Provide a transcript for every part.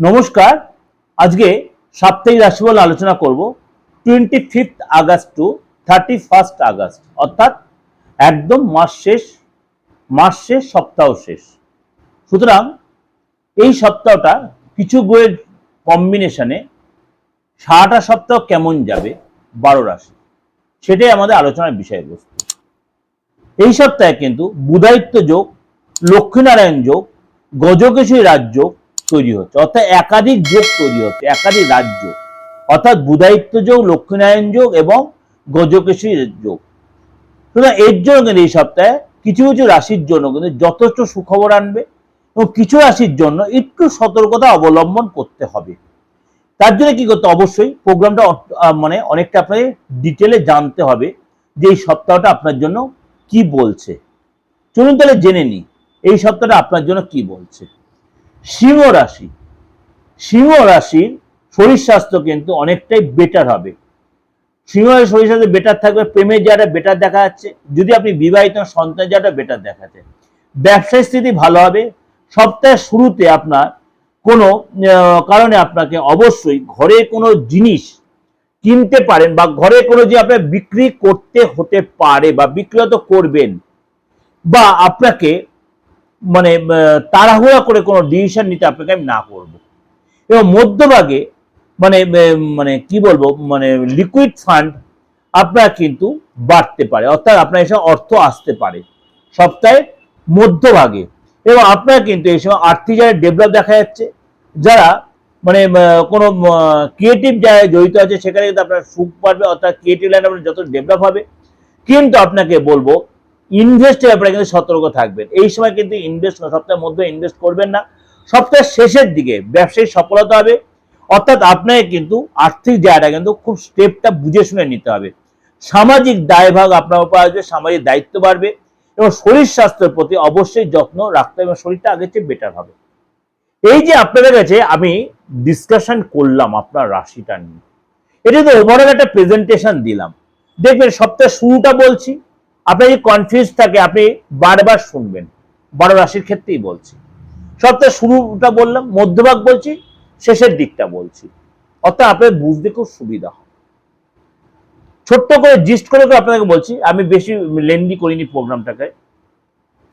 নমস্কার। আজকে সাপ্তাহিক রাশিফল আলোচনা করব। Twenty fifth August to thirty first August অর্থাৎ একদম মাস শেষ মাস শেষ, সপ্তাহ শেষ। সুতরাং এই সপ্তাহটা কিছু বইয়ের কম্বিনেশনে সারাটা সপ্তাহ কেমন যাবে? বারো রাশি। সেটাই আমাদের আলোচনার বিষয়বস্তু। এই সপ্তাহে কিন্তু বুধায়িত্ব যোগ, লক্ষ্মীনারায়ণ যোগ গজকেশী রাজ্য তৈরি হচ্ছে, অর্থাৎ একাধিক যোগ তৈরি হচ্ছে, একাধিক রাজ্য। অর্থাৎ বুধায়িত্ব যোগ, লক্ষ্মীনারায়ণ যোগ এবং গজকেশরী যোগ। সুতরাং এর জন্য কিন্তু এই সপ্তাহে কিছু কিছু রাশির জন্য কিন্তু যথেষ্ট সুখবর আনবে এবং কিছু রাশির জন্য একটু সতর্কতা অবলম্বন করতে হবে। তার জন্য কি করতে অবশ্যই প্রোগ্রামটা মানে অনেকটা আপনাকে ডিটেলে জানতে হবে যে এই সপ্তাহটা আপনার জন্য কি বলছে। চলুন তাহলে জেনে নিই, এই সপ্তাহটা আপনার জন্য কি বলছে। সিংহ রাশি। সিংহ রাশির শরীর স্বাস্থ্য কিন্তু অনেকটাই বেটার হবে। সিংহ রাশির শরীর স্বাস্থ্য বেটার থাকবে, প্রেমের জায়গাটা বেটার দেখা যাচ্ছে। যদি আপনি বিবাহিত সন্তান জায়গাটা বেটার দেখাচ্ছে ব্যবসায় স্থিতি ভালো হবে। সপ্তাহের শুরুতে আপনার কোনো কারণে আপনাকে অবশ্যই ঘরে কোনো জিনিস কিনতে পারেন বা ঘরে কোনো যে আপনার বিক্রি করতে হতে পারে বা বিক্রিত করবেন বা আপনাকে মানে তাড়াহুড়া করে কোনো ডিসিশন নিতে আপনাকে আমি না করব। এবং মধ্যভাগে মানে মানে কি বলব মানে লিকুইড ফান্ড আপনার কিন্তু বাড়তে পারে। অর্থাৎ আপনার এসব অর্থ আসতে পারে সপ্তাহের মধ্যভাগে। এবং আপনার কিন্তু এই সময় আর্থিক জায়গায় ডেভেলপ দেখা যাচ্ছে। যারা মানে কোনো ক্রিয়েটিভ জায়গায় জড়িত আছে, সেখানে কিন্তু আপনার সুখ পাবে। অর্থাৎ ক্রিয়েটিভ লাইন আপনার যত ডেভেলপ হবে। কিন্তু আপনাকে বলব ইনভেস্টের ব্যাপারে কিন্তু সতর্ক থাকবেন। এই সময় কিন্তু ইনভেস্ট সপ্তাহের মধ্যে ইনভেস্ট করবেন না। সপ্তাহের শেষের দিকে ব্যবসায়ী সফলতা হবে। অর্থাৎ আপনাকে কিন্তু আর্থিক জায়গাটা কিন্তু খুব স্টেপটা বুঝে শুনে নিতে হবে। সামাজিক দায়ভাগ আপনার উপর আসবে, সামাজিক দায়িত্ব বাড়বে এবং শরীর স্বাস্থ্যের প্রতি অবশ্যই যত্ন রাখতে হবে শরীরটা আগের চেয়ে বেটার হবে। এই যে আপনাদের কাছে আমি ডিসকাশন করলাম আপনার রাশিটা নিয়ে। এটা তো ওভারঅল একটা প্রেজেন্টেশন দিলাম। দেখবেন সপ্তাহের শুরুটা বলছি আপনার যদি কনফিউজ থাকে, আপনি বারবার শুনবেন। বারো রাশির ক্ষেত্রেই বলছি। সপ্তাহের শুরুটা বললাম, মধ্যভাগ বলছি, শেষের দিকটা বলছি। অর্থাৎ আপনার বুঝতে খুব সুবিধা হয় ছোট্ট করে জিস্ট করে করে আপনাকে বলছি, আমি বেশি লেন্দি করিনি প্রোগ্রামটাকে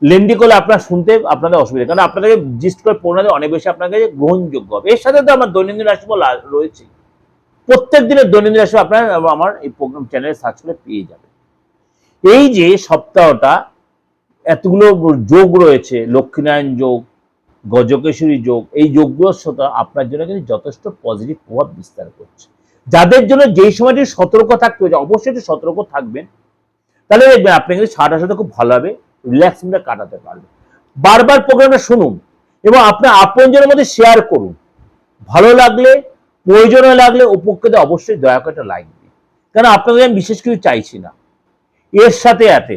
লেন্দি করলে আপনার শুনতে আপনাদের অসুবিধা কারণ আপনাদের জিস্ট করে পড়লে অনেক বেশি আপনার কাছে গ্রহণযোগ্য হবে। এর সাথে তো আমার দৈনন্দিন রাশিফল রয়েছে। প্রত্যেক দিনের দৈনন্দিন রাশি আপনার, আমার এই প্রোগ্রাম চ্যানেলে সার্চ করে পেয়ে যাবেন। এই যে সপ্তাহটা, এতগুলো যোগ রয়েছে, লক্ষ্মীনারায়ণ যোগ গজকেশ্বরী যোগ, এই যোগগুলোর সাথে আপনার জন্য কিন্তু যথেষ্ট পজিটিভ প্রভাব বিস্তার করছে। যাদের জন্য যেই সময়টি সতর্ক থাকতে হচ্ছে অবশ্যই একটু সতর্ক থাকবেন। তাহলে দেখবেন আপনি কিন্তু সারাটার সাথে খুব ভালোভাবে রিল্যাক্স মুডে কাটাতে পারবেন। বারবার প্রোগ্রামটা শুনুন এবং আপনার আপনজনের মধ্যে শেয়ার করুন। ভালো লাগলে প্রয়োজনে লাগলে, উপকৃত অবশ্যই দয়া করে একটা লাইক দিন। কারণ আপনাদের আমি বিশেষ কিছু চাইছি না। এর সাথে সাথে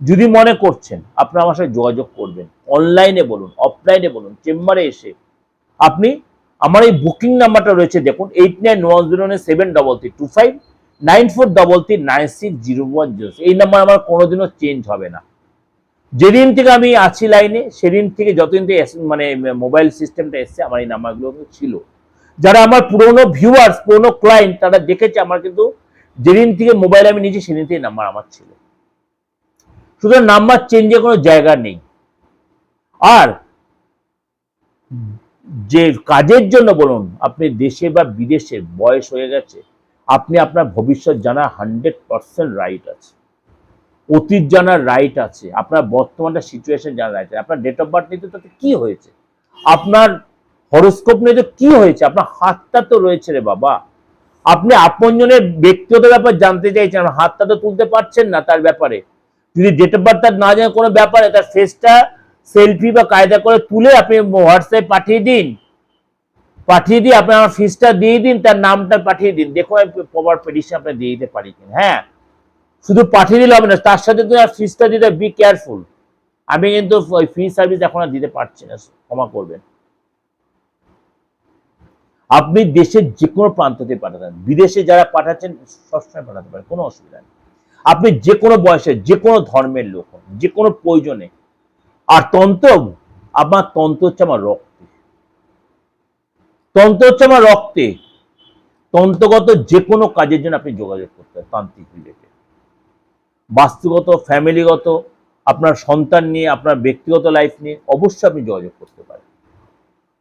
যদি মনে করছেন আপনারা আমার সাথে যোগাযোগ করবেন অনলাইনে বলুন অফলাইনে বলুন চেম্বারে এসে আপনি আমার এই বুকিং নাম্বারটা রয়েছে, দেখুন eight nine one zero nine seven double three two five nine four double three nine six zero one zero এই নাম্বার আমার কোনোদিনও চেঞ্জ হবে না। যেদিন থেকে আমি আছি লাইনে সেদিন থেকে যতদিন থেকে মানে মোবাইল সিস্টেমটা এসছে, আমার এই নাম্বারগুলো ছিল। যারা আমার পুরনো ভিউয়ার্স পুরনো ক্লায়েন্ট তারা দেখেছে, আমার কিন্তু যেদিন থেকে মোবাইল আমি নিয়েছি, সেদিন থেকে নাম্বার আমার ছিল। সুতরাং নাম্বার চেঞ্জের কোনো জায়গা নেই। আর যে কাজের জন্য বলুন, আপনি দেশে বা বিদেশে বয়স হয়ে গেছে, আপনি আপনার ভবিষ্যৎ জানার হান্ড্রেড পার্সেন্ট রাইট আছে। অতীত জানার রাইট আছে। আপনার বর্তমানটা সিচুয়েশন জানার রাইট আছে। আপনার ডেট অফ বার্থ নিতে তাতে কি হয়েছে? আপনার হরোস্কোপ নিয়ে তো কি হয়েছে? আপনার হাতটা তো রয়েছে রে বাবা। আপনি আপনজনের ব্যক্তিগত ব্যাপার জানতে চাইছেন আর হাতটা তো তুলতে পারছেন না তার ব্যাপারে। যদি ডেট অফ বার্থ তার না জানে কোনো ব্যাপারে তার ফেসটা সেলফি বা কায়দা করে তুলে আপনি হোয়াটসঅ্যাপে পাঠিয়ে দিন। পাঠিয়ে দিয়ে আপনি আমার ফিসটা দিয়ে দিন, তার নামটা পাঠিয়ে দিন। দেখো আমি প্রপার পেডিশন আপনি দিয়ে দিতে পারি কিনা। হ্যাঁ শুধু পাঠিয়ে দিলে হবে না, তার সাথে তুমি ফিসটা দিতে বি কেয়ারফুল আমি কিন্তু ওই ফি সার্ভিস এখন আর দিতে পারছি না, ক্ষমা করবেন। আপনি দেশের যে কোনো প্রান্ততে পাঠাতেন বিদেশে যারা পাঠাচ্ছেন, সবসময় পাঠাতে পারেন কোনো অসুবিধা নেই। আপনি যে কোনো বয়সে যে কোনো ধর্মের লোক হন যে কোনো প্রয়োজনে, আর তন্ত্র, আমার তন্ত্র হচ্ছে আমার রক্ত। তন্ত্র হচ্ছে আমার রক্তে। তন্ত্রগত যে কোনো কাজের জন্য আপনি যোগাযোগ করতে পারেন, তান্ত্রিক রিলেটেড বাস্তুগত ফ্যামিলিগত আপনার সন্তান নিয়ে, আপনার ব্যক্তিগত লাইফ নিয়ে, অবশ্যই আপনি যোগাযোগ করতে পারেন।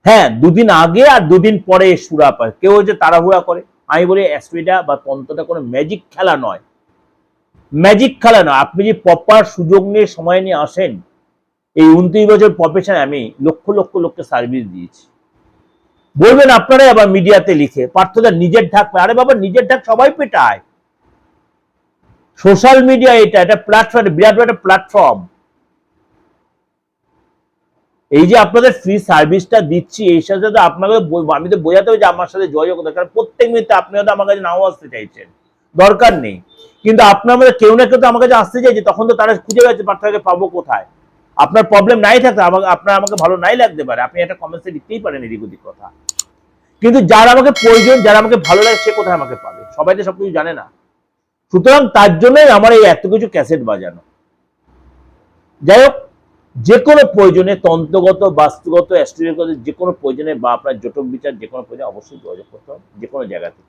হ্যাঁ দুদিন আগে আর দুদিন পরে সুরা পায়। কেউ যে তাড়াহুড়া করে। আমি বলি অ্যাস্ট্রিটা বা তন্ত্রটা কোনো ম্যাজিক খেলা নয়। ম্যাজিক খেলা নয়। আপনি যে প্রপার সুযোগ নিয়ে সময় নিয়ে আসেন, এই উনত্রিশ বছর প্রফেশনে আমি লক্ষ লক্ষ লোককে সার্ভিস দিয়েছি। বলবেন আপনারাই আবার মিডিয়াতে লিখে, পার্থদা নিজের ঢাক পায়। আরে বাবা, নিজের ঢাক সবাই পেটায়। সোশ্যাল মিডিয়া এটা এটা প্ল্যাটফর্ম বিরাট একটা প্ল্যাটফর্ম এই যে আপনাদের ফ্রি সার্ভিসটা দিচ্ছি এই সাথে তো আপনাকে আমি তো বোঝাতে হবে যে আমার সাথে যোগাযোগ করতে কারণ প্রত্যেক মিনিটে আপনি হয়তো আমার কাছে নাও আসতে চাইছেন। দরকার নেই। কিন্তু আপনার মধ্যে কেউ না কেউ তো আমার কাছে আসতে চাইছে, তখন তো তারা খুঁজে গেছে পার্থকে পাবো কোথায়? আপনার প্রবলেম নাই থাকতে আমাকে, আপনার আমাকে ভালো নাই লাগতে পারে। আপনি একটা কমেন্টসে লিখতেই পারেন এদিক ওদিক কথা। কিন্তু যার আমাকে প্রয়োজন, যারা আমাকে ভালো লাগে, সে কোথায় আমাকে পাবে? সবাই তো সবকিছু জানে না। সুতরাং তার জন্যই আমার এই এত কিছু ক্যাসেট বাজানো। যাই হোক যে কোনো প্রয়োজনে তন্ত্রগত, বাস্তুগত, অ্যাস্ট্রোলজিগত যে কোনো প্রয়োজনে বা আপনার জটক বিচার যে কোনো প্রয়োজনে অবশ্যই যোগাযোগ করতে হবে যে কোনো জায়গাতে।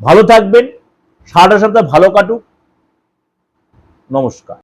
ভালো থাকবেন, সারাটা সপ্তাহ ভালো কাটুক। নমস্কার।